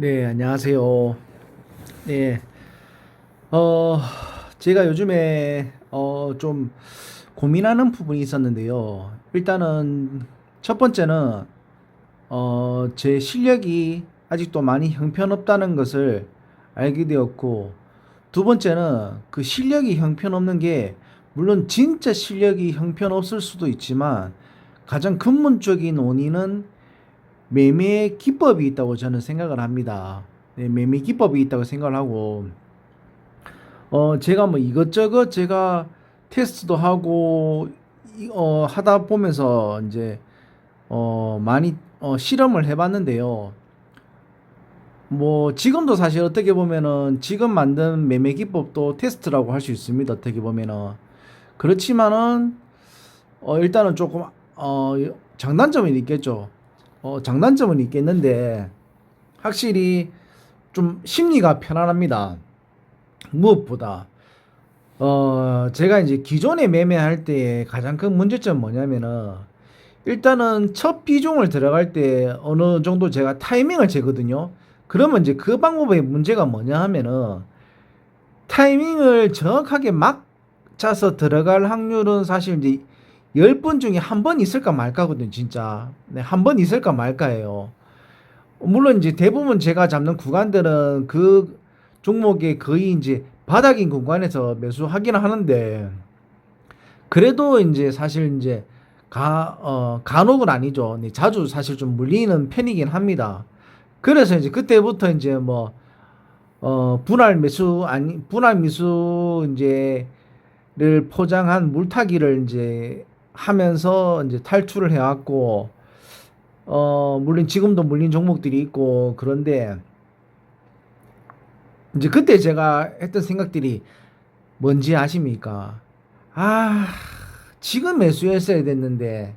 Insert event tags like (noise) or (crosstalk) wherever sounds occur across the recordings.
네, 안녕하세요. 네, 어, 제가 요즘에, 어, 좀 고민하는 부분이 있었는데요. 일단은, 첫 번째는, 어, 제 실력이 아직도 많이 형편없다는 것을 알게 되었고, 두 번째는 그 실력이 형편없는 게, 물론 진짜 실력이 형편없을 수도 있지만, 가장 근본적인 원인은 매매의 기법이 있다고 저는 생각을 합니다. 네, 매매 기법이 있다고 생각을 하고, 어, 제가 뭐 이것저것 제가 테스트도 하고, 이- 어, 하다 보면서 이제, 어, 많이, 어, 실험을 해 봤는데요. 뭐, 지금도 사실 어떻게 보면은, 지금 만든 매매 기법도 테스트라고 할 수 있습니다. 어떻게 보면은. 그렇지만은, 어, 일단은 조금, 어, 장단점이 있겠죠. 어, 장단점은 있겠는데, 확실히 좀 심리가 편안합니다. 무엇보다. 어, 제가 이제 기존에 매매할 때 가장 큰 문제점 뭐냐면은, 일단은 첫 비중을 들어갈 때 어느 정도 제가 타이밍을 재거든요. 그러면 이제 그 방법의 문제가 뭐냐 하면은, 타이밍을 정확하게 막 짜서 들어갈 확률은 사실 이제 10번 중에 한 번 있을까 말까거든, 진짜. 네, 한 번 있을까 말까예요. 물론 이제 대부분 제가 잡는 구간들은 그 종목의 거의 이제 바닥인 구간에서 매수하기는 하는데, 그래도 이제 사실 이제 가, 어, 간혹은 아니죠. 네, 자주 사실 좀 물리는 편이긴 합니다. 그래서 이제 그때부터 이제 뭐, 어, 분할 매수, 아니, 분할 미수 이제 를 포장한 물타기를 이제 하면서 이제 탈출을 해왔고, 어, 물론 지금도 물린 종목들이 있고, 그런데, 이제 그때 제가 했던 생각들이 뭔지 아십니까? 아, 지금 매수했어야 됐는데,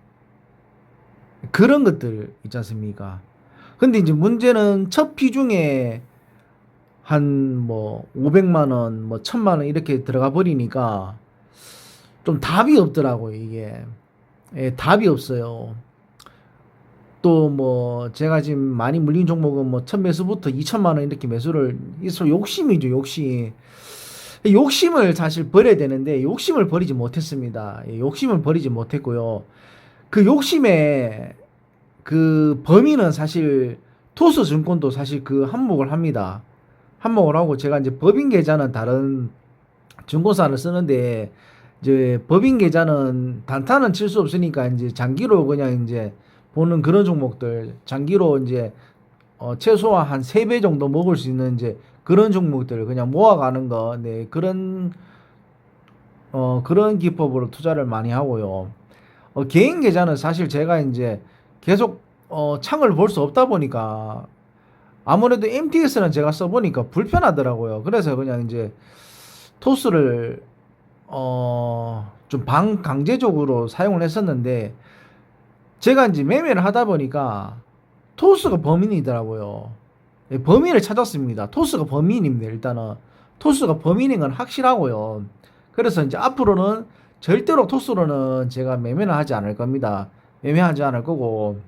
그런 것들 있지 않습니까? 근데 이제 문제는 첫 비중에 한 뭐 500만 원, 뭐 1000만 원 이렇게 들어가 버리니까 좀 답이 없더라고요, 이게. 예, 답이 없어요. 또 뭐 제가 지금 많이 물린 종목은 뭐 첫 매수부터 2천만 원 이렇게 매수를 있어 욕심이죠, 욕심. 욕심을 사실 버려야 되는데 욕심을 버리지 못했습니다. 예, 욕심을 버리지 못했고요. 그 욕심의 그 범위는 사실 토스 증권도 사실 그 한몫을 합니다. 한몫을 하고 제가 이제 법인 계좌는 다른 증권사를 쓰는데 이제 법인 계좌는 단타는 칠 수 없으니까 이제 장기로 그냥 이제 보는 그런 종목들 장기로 이제 어 최소한 한 세 배 정도 먹을 수 있는 이제 그런 종목들 그냥 모아가는 거 네 그런 어 그런 기법으로 투자를 많이 하고요. 어 개인 계좌는 사실 제가 이제 계속 어 창을 볼 수 없다 보니까 아무래도 MTS는 제가 써보니까 불편하더라고요. 그래서 그냥 이제 토스를 어, 좀 반강제적으로 사용을 했었는데, 제가 이제 매매를 하다 보니까, 토스가 범인이더라고요. 예, 범인을 찾았습니다. 토스가 범인입니다, 일단은. 토스가 범인인 건 확실하고요. 그래서 이제 앞으로는 절대로 토스로는 제가 매매는 하지 않을 겁니다. 매매하지 않을 거고,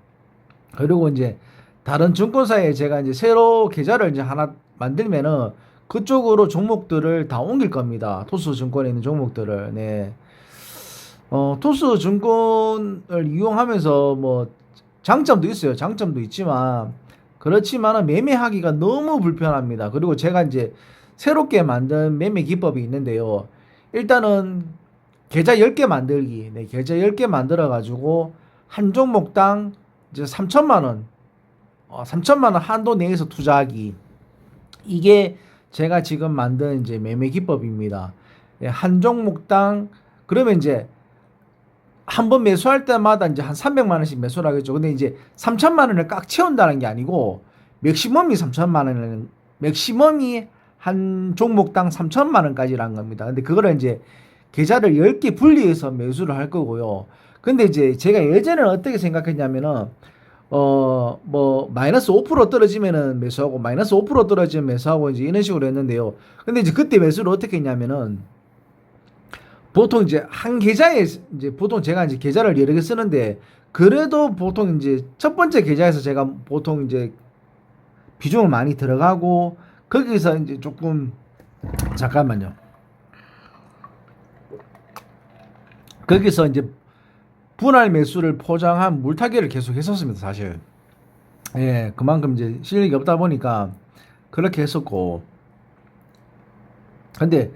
그리고 이제 다른 증권사에 제가 이제 새로 계좌를 이제 하나 만들면은 그쪽으로 종목들을 다 옮길 겁니다. 토스 증권에 있는 종목들을. 네. 어, 토스 증권을 이용하면서 뭐 장점도 있어요. 장점도 있지만 그렇지만은 매매하기가 너무 불편합니다. 그리고 제가 이제 새롭게 만든 매매 기법이 있는데요. 일단은 계좌 10개 만들기. 네, 계좌 10개 만들어 가지고 한 종목당 이제 3천만 원. 어, 3천만 원 한도 내에서 투자하기. 이게 제가 지금 만든 이제 매매 기법입니다. 예, 한 종목당 그러면 이제 한 번 매수할 때마다 이제 한 300만 원씩 매수를 하겠죠. 근데 이제 3천만 원을 꽉 채운다는 게 아니고 맥시멈이 3천만 원은 맥시멈이 한 종목당 3천만 원까지라는 겁니다. 근데 그거를 이제 계좌를 10개 분리해서 매수를 할 거고요. 근데 이제 제가 예전에는 어떻게 생각했냐면은 어, 뭐, 마이너스 5% 떨어지면은 매수하고, 마이너스 5% 떨어지면 매수하고, 이제 이런 식으로 했는데요. 근데 이제 그때 매수를 어떻게 했냐면은, 보통 이제 한 계좌에, 이제 보통 제가 이제 계좌를 여러 개 쓰는데, 그래도 보통 이제 첫 번째 계좌에서 제가 보통 이제 비중을 많이 들어가고 거기서 이제 조금 잠깐만요. 거기서 이제 분할 매수를 포장한 물타기를 계속 했었습니다, 사실. 예, 그만큼 이제 실력이 없다 보니까 그렇게 했었고. 근데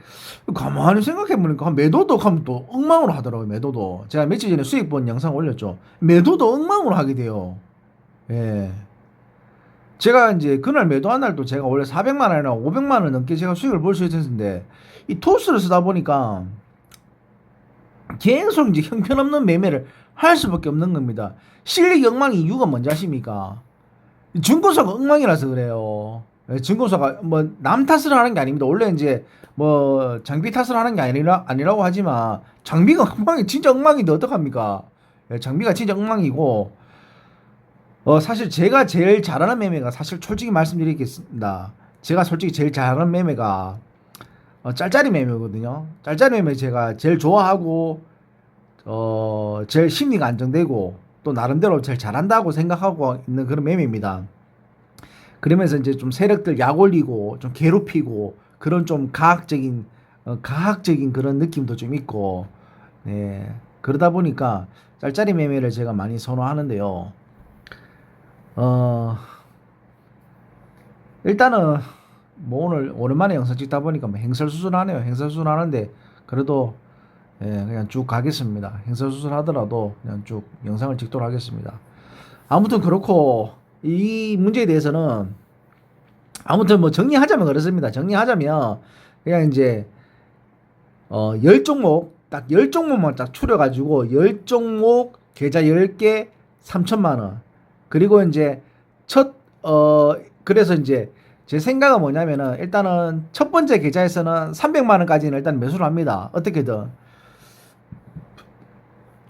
가만히 생각해보니까 매도도 하면 또 엉망으로 하더라고요, 매도도. 제가 며칠 전에 수익 본 영상 올렸죠. 매도도 엉망으로 하게 돼요. 예. 제가 이제 그날 매도한 날도 제가 원래 400만 원이나 500만 원 넘게 제가 수익을 볼 수 있었는데 이 토스를 쓰다 보니까 계속 이제 형편없는 매매를 할 수밖에 없는 겁니다. 실력 엉망이 이유가 뭔지 아십니까? 증권사가 엉망이라서 그래요. 예, 증권사가 뭐 남 탓을 하는 게 아닙니다. 원래 이제 뭐 장비 탓을 하는 게 아니라 아니라고 하지만 장비가 (laughs) 엉망이 진짜 엉망인데 어떡합니까? 예, 장비가 진짜 엉망이고 어 사실 제가 제일 잘하는 매매가 사실 솔직히 말씀드리겠습니다. 제가 솔직히 제일 잘하는 매매가 어, 짤짤이 매매거든요. 짤짤이 매매 제가 제일 좋아하고 어 제일 심리가 안정되고 또 나름대로 제일 잘한다고 생각하고 있는 그런 매매입니다. 그러면서 이제 좀 세력들 약 올리고 좀 괴롭히고 그런 좀 가학적인 어, 가학적인 그런 느낌도 좀 있고 네 그러다 보니까 짤짤이 매매를 제가 많이 선호하는데요. 어 일단은 뭐 오늘 오랜만에 영상 찍다 보니까 뭐 행설수술하네요. 행설수술하는데 그래도 예, 그냥 쭉 가겠습니다. 행설수술 하더라도 그냥 쭉 영상을 찍도록 하겠습니다. 아무튼 그렇고 이 문제에 대해서는 아무튼 뭐 정리하자면 그렇습니다. 정리하자면 그냥 이제 어, 열 종목 딱열 종목만 딱 추려 가지고 열 종목 계좌 10개 3천만 원. 그리고 이제 첫 어 그래서 이제 제 생각은 뭐냐면은 일단은 첫 번째 계좌에서는 300만 원까지는 일단 매수를 합니다. 어떻게든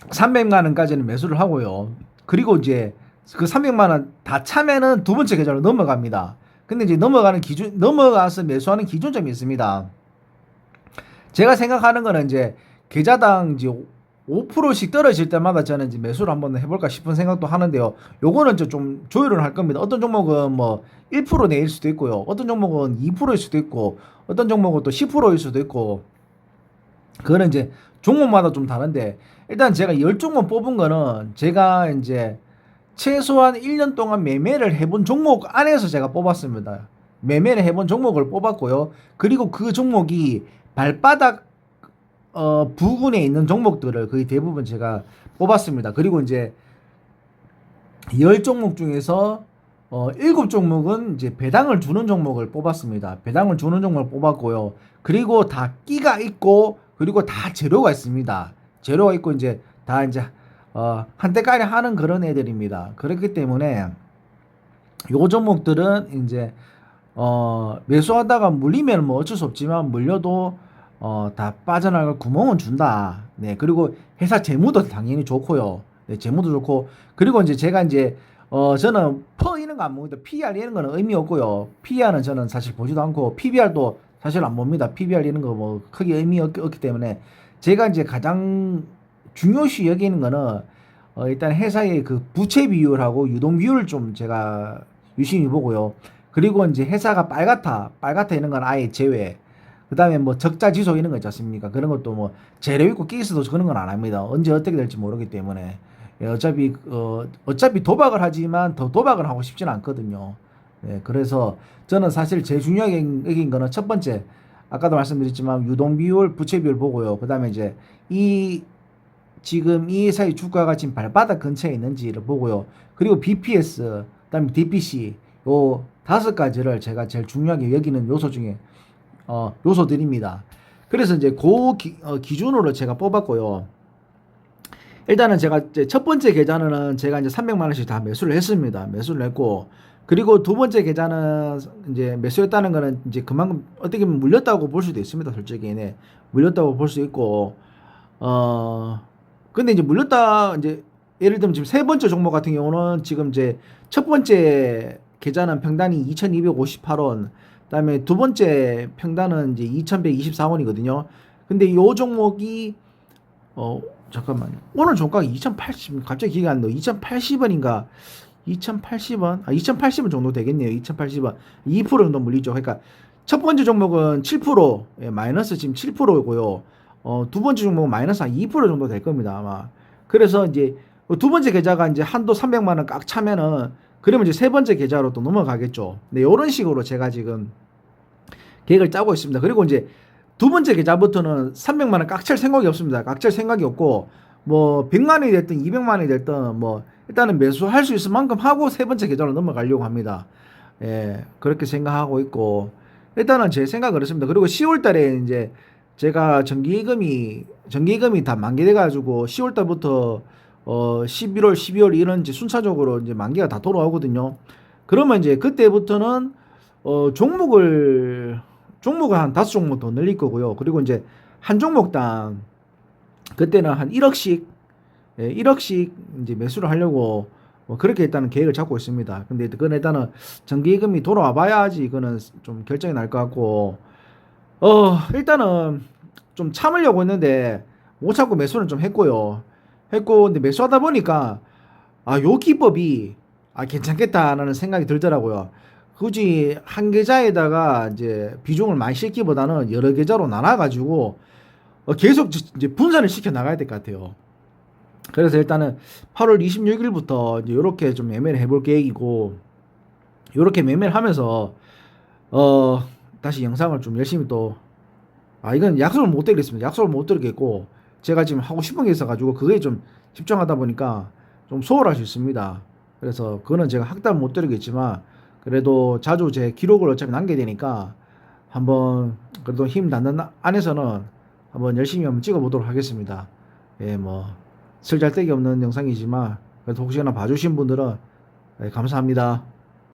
300만 원까지는 매수를 하고요. 그리고 이제 그 300만 원 다 차면은 두 번째 계좌로 넘어갑니다. 근데 이제 넘어가는 기준 넘어가서 매수하는 기준점이 있습니다. 제가 생각하는 거는 이제 계좌당 이제 5%씩 떨어질 때마다 저는 이제 매수를 한번 해볼까 싶은 생각도 하는데요. 요거는 좀 조율을 할 겁니다. 어떤 종목은 뭐 1% 내일 수도 있고요. 어떤 종목은 2%일 수도 있고, 어떤 종목은 또 10%일 수도 있고, 그거는 이제 종목마다 좀 다른데, 일단 제가 10종목 뽑은 거는 제가 이제 최소한 1년 동안 매매를 해본 종목 안에서 제가 뽑았습니다. 매매를 해본 종목을 뽑았고요. 그리고 그 종목이 발바닥 어, 부근에 있는 종목들을 거의 대부분 제가 뽑았습니다. 그리고 이제 10종목 중에서 어, 7종목은 이제 배당을 주는 종목을 뽑았습니다. 배당을 주는 종목을 뽑았고요. 그리고 다 끼가 있고 그리고 다 재료가 있습니다. 재료가 있고 이제 다 이제 어, 한때까지 하는 그런 애들입니다. 그렇기 때문에 요 종목들은 이제 어, 매수하다가 물리면 뭐 어쩔 수 없지만 물려도 어, 다 빠져나갈 구멍은 준다. 네, 그리고 회사 재무도 당연히 좋고요. 네, 재무도 좋고. 그리고 이제 제가 이제, 어, 저는 퍼 이런 거 안 봅니다. PER 이런 거는 의미 없고요. PER은 저는 사실 보지도 않고, PBR도 사실 안 봅니다. PBR 이런 거 뭐 크게 의미 없, 없기 때문에 제가 이제 가장 중요시 여기는 거는 어, 일단 회사의 그 부채 비율하고 유동 비율을 좀 제가 유심히 보고요. 그리고 이제 회사가 빨갛다, 빨갛다 이런 건 아예 제외. 그 다음에 뭐 적자 지속 이런 거 있지 않습니까? 그런 것도 뭐 재료 있고 끼 있어도 그런 건 안 합니다. 언제 어떻게 될지 모르기 때문에. 예, 어차피, 어, 어차피 도박을 하지만 더 도박을 하고 싶지는 않거든요. 예, 그래서 저는 사실 제일 중요하게 여긴 거는 첫 번째, 아까도 말씀드렸지만 유동 비율, 부채 비율 보고요. 그 다음에 이제 이 지금 이 회사의 주가가 지금 발바닥 근처에 있는지를 보고요. 그리고 BPS, 그 다음에 DPC, 요 다섯 가지를 제가 제일 중요하게 여기는 요소 중에 어, 요소들입니다. 그래서 이제 그 기, 어, 기준으로 제가 뽑았고요. 일단은 제가 첫 번째 계좌는 제가 이제 300만 원씩 다 매수를 했습니다. 매수를 했고 그리고 두 번째 계좌는 이제 매수했다는 거는 이제 그만큼 어떻게 보면 물렸다고 볼 수도 있습니다. 솔직히 네. 물렸다고 볼 수 있고 어 근데 이제 물렸다 이제 예를 들면 지금 세 번째 종목 같은 경우는 지금 이제 첫 번째 계좌는 평단이 2,258원 그다음에 두 번째 평단은 이제 2,124원이거든요. 근데 요 종목이 어 잠깐만요. 오늘 종가가 2,080 갑자기 기가 안 나. 2,080원인가 2080원, 아 2080원 정도 되겠네요. 2080원. 2% 정도 물리죠. 그러니까 첫 번째 종목은 7% 예, 마이너스 지금 7%고요. 어, 두 번째 종목은 마이너스 한 2% 정도 될 겁니다, 아마. 그래서 이제 두 번째 계좌가 이제 한도 300만 원 꽉 차면은 그러면 이제 세 번째 계좌로 또 넘어가겠죠. 네, 이런 식으로 제가 지금 계획을 짜고 있습니다. 그리고 이제 두 번째 계좌부터는 300만 원꽉찰 생각이 없습니다. 꽉찰 생각이 없고 뭐 100만 원이 됐든 200만 원이 됐든 뭐 일단은 매수할 수 있을 만큼 하고 세 번째 계좌로 넘어가려고 합니다. 예, 그렇게 생각하고 있고 일단은 제 생각은 그렇습니다. 그리고 10월 달에 이제 제가 정기예금이 정기예금이 다 만기돼 가지고 10월 달부터 어 11월, 12월 이런 이제 순차적으로 이제 만기가 다 돌아오거든요. 그러면 이제 그때부터는 어 종목을 종목을 한 다섯 종목 더 늘릴 거고요. 그리고 이제 한 종목당 그때는 한 1억씩 예, 1억씩 이제 매수를 하려고 뭐 그렇게 일단은 계획을 잡고 있습니다. 근데 그건 일단은 정기예금이 돌아와 봐야지 이거는 좀 결정이 날 것 같고 어 일단은 좀 참으려고 했는데 못 참고 매수는 좀 했고요. 했고 근데 매수하다 보니까 아 요 기법이 아 괜찮겠다라는 생각이 들더라고요. 굳이 한 계좌에다가 이제 비중을 많이 싣기보다는 여러 계좌로 나눠 가지고 어, 계속 지- 이제 분산을 시켜 나가야 될 것 같아요. 그래서 일단은 8월 26일부터 이제 이렇게 좀 매매를 해볼 계획이고 이렇게 매매를 하면서 어 다시 영상을 좀 열심히 또 아 이건 약속을 못 드리겠습니다. 약속을 못 드리겠고 제가 지금 하고 싶은 게 있어가지고 그거에 좀 집중하다 보니까 좀 소홀할 수 있습니다. 그래서 그거는 제가 학답을 못 드리겠지만 그래도 자주 제 기록을 어차피 남겨야 되니까 한번 그래도 힘 닿는 안에서는 한번 열심히 한번 찍어보도록 하겠습니다. 예, 뭐 쓸잘데기 없는 영상이지만 그래도 혹시나 봐주신 분들은 예, 감사합니다.